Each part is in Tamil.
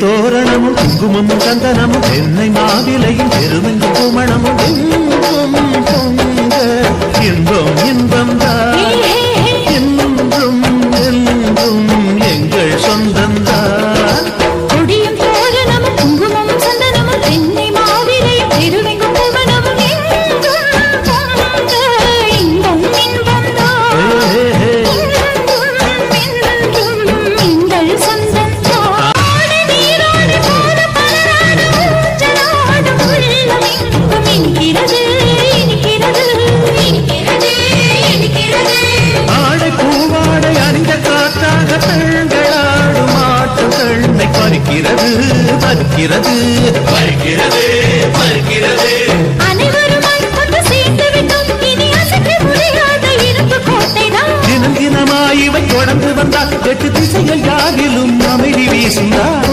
தோரணமும் குங்குமமும் சந்தனமும் தென்னை மாவிலையும் பெருமெங்கு குமணமும். கண்ணை பறிக்கிறது பறிக்கிறது பறிக்கிறது பறிக்கிறது. தினம் இவை தொடர்ந்து வந்தால் எட்டு திசைகள் யாரிலும் அமைதி வீசுந்தார்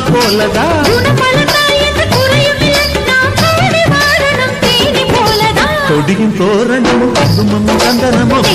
நான் போனதா கொடியும் தோரணமும் பசுமும் சந்தனமும்.